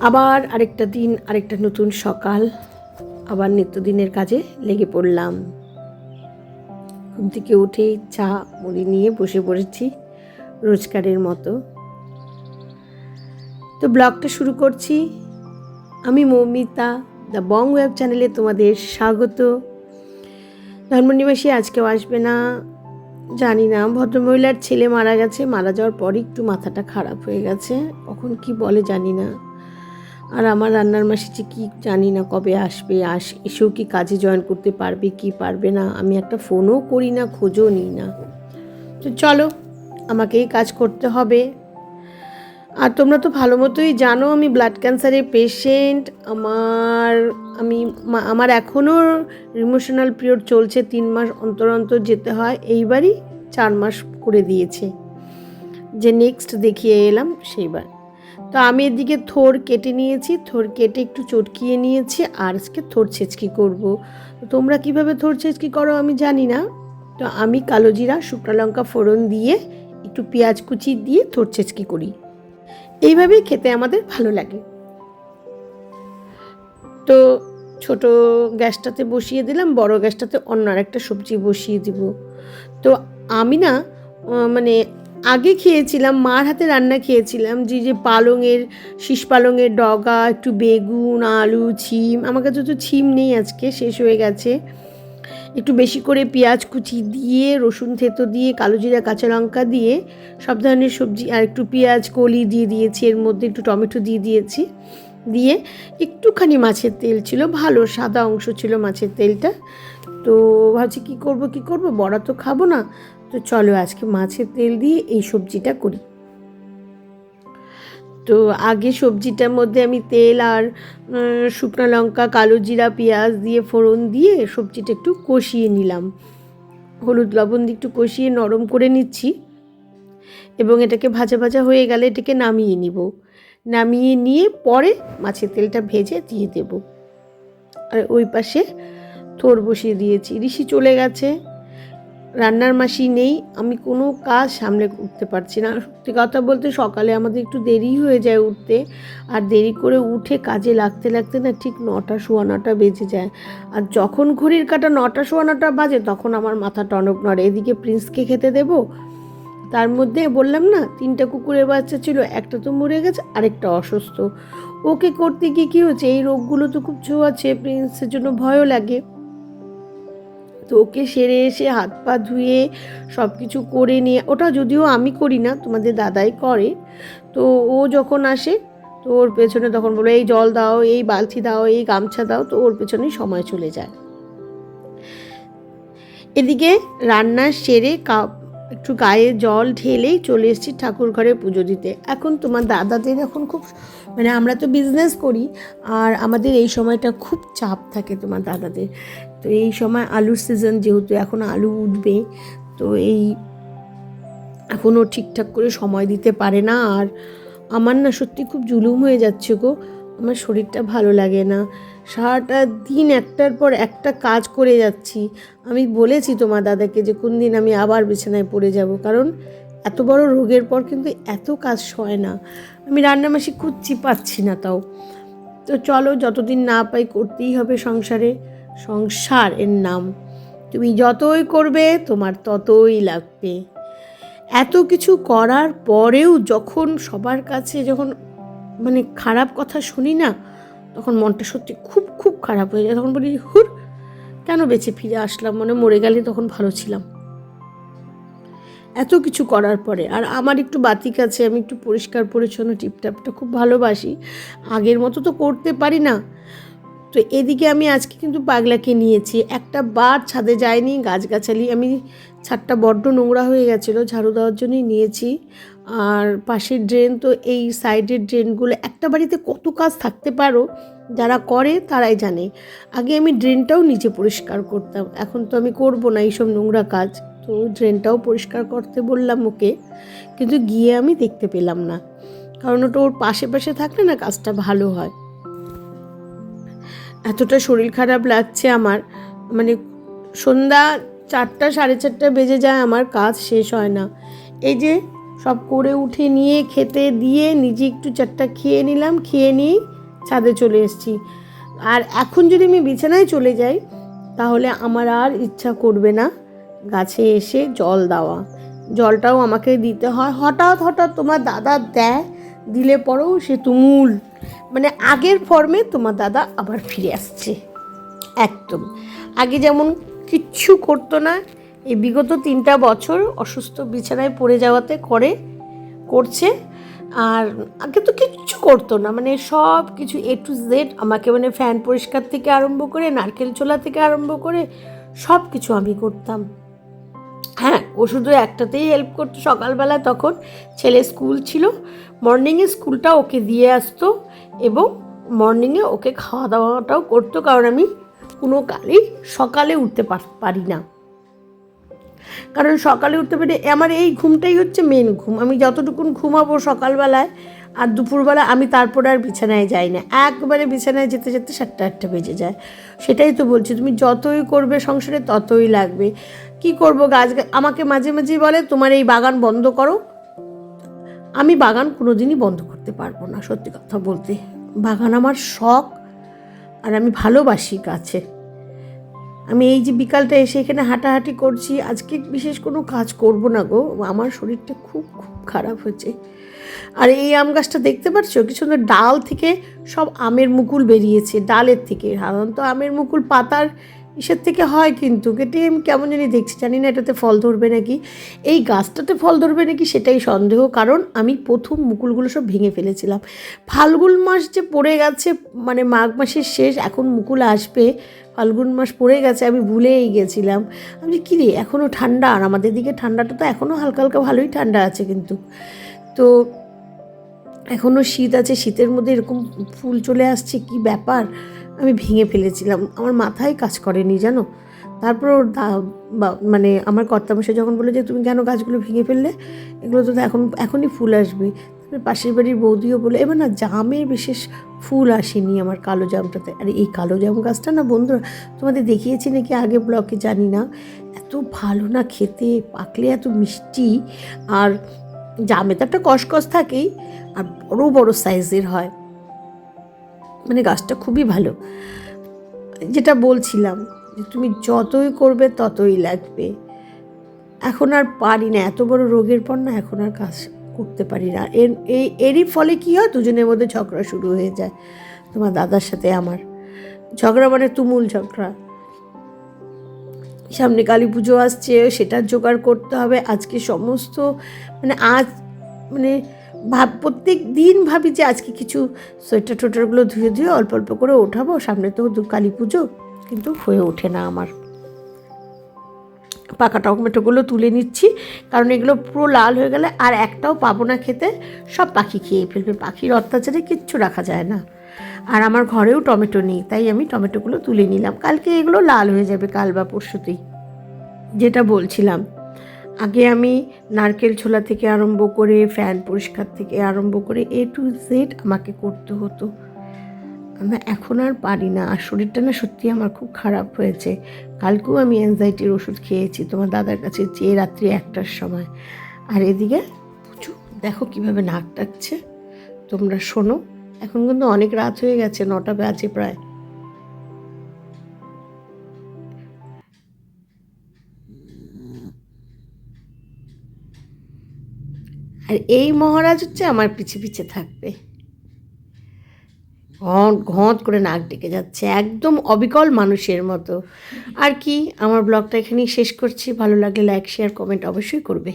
আবার আরেকটা দিন, আরেকটা নতুন সকাল, আবার নিত্যদিনের কাজে লেগে পড়লাম। ঘুম থেকে উঠেই চা মুড়ি নিয়ে বসে পড়েছি রোজকারের মতো। তো ব্লগটা শুরু করছি। আমি মৌমিতা, দ্য বং ওয়েব চ্যানেলে তোমাদের স্বাগত। ধর্মনিবাসী আজকেও আসবে না, জানি না। ভদ্রমহিলার ছেলে মারা গেছে, মারা যাওয়ার পরই একটু মাথাটা খারাপ হয়ে গেছে। কখন কি বলে জানি না। আর আমার রান্নার মাসি যে কী জানি না কবে আসবে, আস, এসেও কি কাজে জয়েন করতে পারবে, কি পারবে না, আমি একটা ফোনও করি না, খোঁজও নিই না। তো চলো, আমাকেই কাজ করতে হবে। আর তোমরা তো ভালো মতোই জানো, আমি ব্লাড ক্যান্সারের পেশেন্ট আমার, আমি আমার এখনও ইমোশনাল পিরিয়ড চলছে, তিন মাস অন্তর অন্তর যেতে হয়, এইবারই চার মাস করে দিয়েছে। যে নেক্সট দেখিয়ে এলাম, সেইবার। তো আমি এদিকে থোর কেটে নিয়েছি, থোর কেটে একটু চটকিয়ে নিয়েছি, আর আজকে থোর ছেচকি করব। তোমরা কীভাবে থোর ছেচকি করো আমি জানি না। তো আমি কালো জিরা, শুকনো লঙ্কা ফোড়ন দিয়ে একটু পেঁয়াজ কুচি দিয়ে থোর ছেচকি করি। এইভাবেই খেতে আমাদের ভালো লাগে। তো ছোট গ্যাসটাতে বসিয়ে দিলাম, বড় গ্যাসটাতে অন্য আরেকটা সবজি বসিয়ে দিব। তো আমি না মানে আগে খেয়েছিলাম, মার হাতে রান্না খেয়েছিলাম, যে যে পালংয়ের, শীষ পালংয়ের ডগা, একটু বেগুন, আলু, ছিম, আমার কাছে তো ছিম নেই আজকে, শেষ হয়ে গেছে। একটু বেশি করে পেঁয়াজ কুচি দিয়ে, রসুন থেতো দিয়ে, কালো জিরা, কাঁচা লঙ্কা দিয়ে, সব ধরনের সবজি, আর একটু পেঁয়াজ, কলি দিয়ে দিয়েছি, এর মধ্যে একটু টমেটো দিয়ে দিয়েছি। দিয়ে একটুখানি মাছের তেল ছিল, ভালো সাদা অংশ ছিল মাছের তেলটা। তো ভাবছি কি করব কি করব? বড়া তো খাব না। তো চলো আজকে মাছের তেল দিয়ে এই সবজিটা করি। তো আগে সবজিটার মধ্যে আমি তেল আর শুকনো লঙ্কা, কালো জিরা, পেঁয়াজ দিয়ে ফোড়ন দিয়ে সবজিটা একটু কষিয়ে নিলাম। হলুদ লবণ দিয়ে একটু কষিয়ে নরম করে নিচ্ছি এবং এটাকে ভাজা ভাজা হয়ে গেলে এটাকে নামিয়ে নিব। নামিয়ে নিয়ে পরে মাছের তেলটা ভেজে দিয়ে দেব। আর ওই পাশে থোর বসিয়ে দিয়েছি। ঋষি চলে গেছে। রান্নার মাসি নেই, আমি কোনো কাজ সামলে উঠতে পারছি না। সত্যি কথা বলতে সকালে আমাদের একটু দেরি হয়ে যায় উঠতে, আর দেরি করে উঠে কাজে লাগতে লাগতে না ঠিক নটা সোয়া নটা বেজে যায়। আর যখন ঘড়ির কাটা নটা সোয়া নটা বাজে, তখন আমার মাথা টনক নড়ে। এদিকে প্রিন্সকে খেতে দেব? তার মধ্যে বললাম না, তিনটা কুকুরের বাচ্চা ছিল, একটা তো মরে গেছে, আরেকটা অসুস্থ। ওকে করতে গিয়ে কী হচ্ছে এই রোগগুলো তো খুব ছোঁয়াছে প্রিন্সের জন্য ভয়ও লাগে। তো ওকে সেরে এসে হাত পা ধুয়ে সব কিছু করে নিয়ে, ওটা যদিও আমি করি না, তোমাদের দাদাই করে। তো ও যখন আসে, তো ওর পেছনে তখন বলো, এই জল দাও, এই বালতি দাও, এই গামছা দাও। তো ওর পেছনেই সময় চলে যায়। এদিকে রান্না সেরে কা- একটু গায়ে জল ঢেলেই চলে এসেছি ঠাকুর ঘরে পুজো দিতে। এখন তোমার দাদাদের এখন খুব মানে আমরা তো বিজনেস করি, আর আমাদের এই সময়টা খুব চাপ থাকে তোমার দাদাদের। তো এই সময় আলুর সিজন যেহেতু এখন আলু উঠবে, তো এই এখনও ঠিকঠাক করে সময় দিতে পারে না। আর আমার না সত্যি খুব জুলুম হয়ে যাচ্ছে গো। আমার শরীরটা ভালো লাগে না। সারাটা দিন একটার পর একটা কাজ করে যাচ্ছি। আমি বলেছি তোমার দাদাকে যে কোন দিন আমি আবার বিছানায় পড়ে যাব, কারণ এত বড় রোগের পর কিন্তু এত কাজ সয় না। আমি রান্নামাসি খুঁজছি, পাচ্ছি না তাও। তো চলো যতদিন না পাই করতেই হবে সংসারে। সংসার এর নাম। তুমি যতই করবে, তোমার ততই লাগবে। এত কিছু করার পরেও যখন সবার কাছে যখন মানে খারাপ কথা শুনি না, তখন মনটা সত্যি খুব খুব খারাপ হয়ে যায়। তখন বলি, হুর, কেন বেঁচে ফিরে আসলাম? মানে মরে গেলে তখন ভালো ছিলাম। এত কিছু করার পরে, আর আমার একটু বাতিক আছে, আমি একটু পরিষ্কার, পরিচ্ছন্ন, টিপটাপটা খুব ভালোবাসি। আগের মতো তো করতে পারি না। তো এদিকে আমি আজকে কিন্তু পাগলাকে নিয়েছি। একটা বার ছাদে যায়নি গাছগাছালি, আমি ছাদটা বড্ড নোংরা হয়ে গেছিল, ঝাড়ু দেওয়ার জন্যই নিয়েছি। আর পাশের ড্রেন, তো এই সাইডের ড্রেনগুলো, একটা বাড়িতে কত কাজ থাকতে পারো, যারা করে তারাই জানে। আগে আমি ড্রেনটাও নিজে পরিষ্কার করতাম, এখন তো আমি করব না এইসব নোংরা কাজ। তো ড্রেনটাও পরিষ্কার করতে বললাম ওকে, কিন্তু গিয়ে আমি দেখতে পেলাম না। কারণ ওটা ওর পাশে পাশে থাকলে না কাজটা ভালো হয়। এতটা শরীর খারাপ লাগছে আমার। মানে সন্ধ্যা চারটা, সাড়ে চারটা বেজে যায়, আমার কাজ শেষ হয় না। এই যে সব করে উঠে নিয়ে খেতে দিয়ে নিজে একটু চারটা খেয়ে নিলাম, খেয়ে নিয়েই ছাদে চলে এসেছি। আর এখন যদি আমি বিছানায় চলে যাই, তাহলে আমার আর ইচ্ছা করবে না গাছে এসে জল দেওয়া। জলটাও আমাকে দিতে হয়। হঠাৎ হঠাৎ তোমার দাদা দেয়, দিলে পরেও সে তুমুল মানে আগের ফর্মে তোমার দাদা আবার ফিরে আসছে। একদম। আগে যেমন কিচ্ছু করতো না, এই বিগত তিনটা বছর অসুস্থ বিছানায় পড়ে যাওয়াতে করে, করছে। আর আগে তো কিচ্ছু করতো না মানে সব কিছু এ টু জেড আমাকে মানে ফ্যান পরিষ্কার থেকে আরম্ভ করে, নারকেল চোলা থেকে আরম্ভ করে সব কিছু আমি করতাম। ও শুধু একটাতেই হেল্প করতো। সকালবেলা তখন ছেলে স্কুল ছিল মর্নিংয়ে স্কুলটা ওকে দিয়ে আসতো এবং মর্নিংয়ে ওকে খাওয়া দাওয়াটাও করতো, কারণ আমি কোনো কালই সকালে উঠতে পার- না। কারণ সকালে উঠতে পারি আমার এই ঘুমটাই হচ্ছে মেন ঘুম। আমি যতটুকুন ঘুমাবো সকালবেলায় আর দুপুরবেলা আমি তারপরে আর বিছানায় যাই না। একবারে বিছানায় যেতে যেতে সাতটা আটটা বেজে যায়। সেটাই তো বলছি, তুমি যতই করবে সংসারে ততই লাগবে। কি করব? গাছ আমাকে মাঝে মাঝে বলে, তোমার এই বাগান বন্ধ করো। আমি বাগান কোনোদিনই বন্ধ করতে পারব না, সত্যি কথা বলতে। বাগান আমার শখ, আর আমি ভালোবাসি গাছে। আমি এই যে বিকালটা এসে এখানে হাঁটাহাঁটি করছি, আজকে বিশেষ কোনো কাজ করব না গো। আমার শরীরটা খুব খুব খারাপ হয়েছে। আর এই আম গাছটা দেখতে পাচ্ছ? কি সুন্দর ডাল থেকে সব আমের মুকুল বেরিয়েছে, ডালের থেকে। সাধারণত আমের মুকুল পাতার ইসের থেকে হয় কিন্তু কেটে আমি কেমন জানি দেখছি, জানি না এটাতে ফল ধরবে নাকি। এই গাছটাতে ফল ধরবে নাকি সেটাই সন্দেহ, কারণ আমি প্রথম মুকুলগুলো সব ভেঙে ফেলেছিলাম। ফাল্গুন মাস যে পড়ে গেছে মানে মাঘ মাসের শেষ, এখন মুকুল আসবে, ফাল্গুন মাস পড়ে গেছে, আমি ভুলেই গেছিলাম। আমি কী রে এখনও ঠান্ডা? আর আমাদের দিকে ঠান্ডাটা তো এখনও হালকা হালকা ভালোই ঠান্ডা আছে কিন্তু। তো এখনও শীত আছে, শীতের মধ্যে এরকম ফুল চলে আসছে, কি ব্যাপার? আমি ভেঙে ফেলেছিলাম। আমার মাথায় কাজ করেনি, জানো? তারপর ওর দা- মানে আমার কর্তামশাই যখন বলে যে, তুমি কেন গাছগুলো ভেঙে ফেললে? এগুলো তো এখন, এখনই ফুল আসবে। তারপরে পাশের বাড়ির বৌদিও বলে এবার না জামের বিশেষ ফুল আসেনি আমার কালো জামটাতে। আর, এই কালো জাম গাছটা না, বন্ধুরা, তোমাদের দেখিয়েছি নাকি আগে ব্লকে জানি না। এত ভালো না খেতে, পাকলে এত মিষ্টি। আর জামে তো একটা কসকস থাকেই, আর বড় বড় সাইজের হয়। মানে গাছটা খুবই ভালো। যেটা বলছিলাম যে তুমি যতই করবে ততই লাগবে। এখন আর পারি না, এত বড় রোগের পর না এখন আর কাজ করতে পারি না। এর, এই, এরই ফলে কী হয়, দুজনের মধ্যে ঝগড়া শুরু হয়ে যায়, তোমার দাদার সাথে আমার। ঝগড়া মানে তুমুল ঝগড়া। সামনে কালী পুজো আসছে, সেটার জোগাড় করতে হবে। আজকে সমস্ত মানে আজ মানে ভাব, প্রত্যেক দিন ভাবি যে আজকে কিছু সোয়েটার টোয়েটারগুলো ধুয়ে ধুয়ে অল্প অল্প করে ওঠাবো। সামনে তো কালী পুজো, কিন্তু হয়ে ওঠে না আমার। পাকা টমেটোগুলো তুলে নিচ্ছি, কারণ এগুলো পুরো লাল হয়ে গেলে আর একটাও পাবো না খেতে। সব পাখি খেয়ে ফেলবে। পাখির অত্যাচারে কিচ্ছু রাখা যায় না। আর আমার ঘরেও টমেটো নেই, তাই আমি টমেটোগুলো তুলে নিলাম। কালকে এগুলো লাল হয়ে যাবে, কাল বা পরশুতেই। যেটা বলছিলাম, আগে আমি নারকেল ছোলা থেকে আরম্ভ করে, ফ্যান পরিষ্কার থেকে আরম্ভ করে এ টু জেড আমাকে করতে হতো। আমি এখন আর পারি না, আর শরীরটা না সত্যি আমার খুব খারাপ হয়েছে। কালকেও আমি অ্যাংজাইটির ওষুধ খেয়েছি, তোমার দাদার কাছে চেয়ে রাত্রি একটার সময়। আর এদিকে পুচু, দেখো কীভাবে নাক ডাকছে। তোমরা শোনো। এখন কিন্তু অনেক রাত হয়ে গেছে, নটা বাজে প্রায়। আর এই মহারাজ হচ্ছে আমার পিছে পিছে থাকবে। ঘট ঘট করে নাক ডেকে যাচ্ছে, একদম অবিকল মানুষের মতো। আর কি, আমার ব্লগটা এখানেই শেষ করছি। ভালো লাগলে লাইক শেয়ার কমেন্ট অবশ্যই করবে।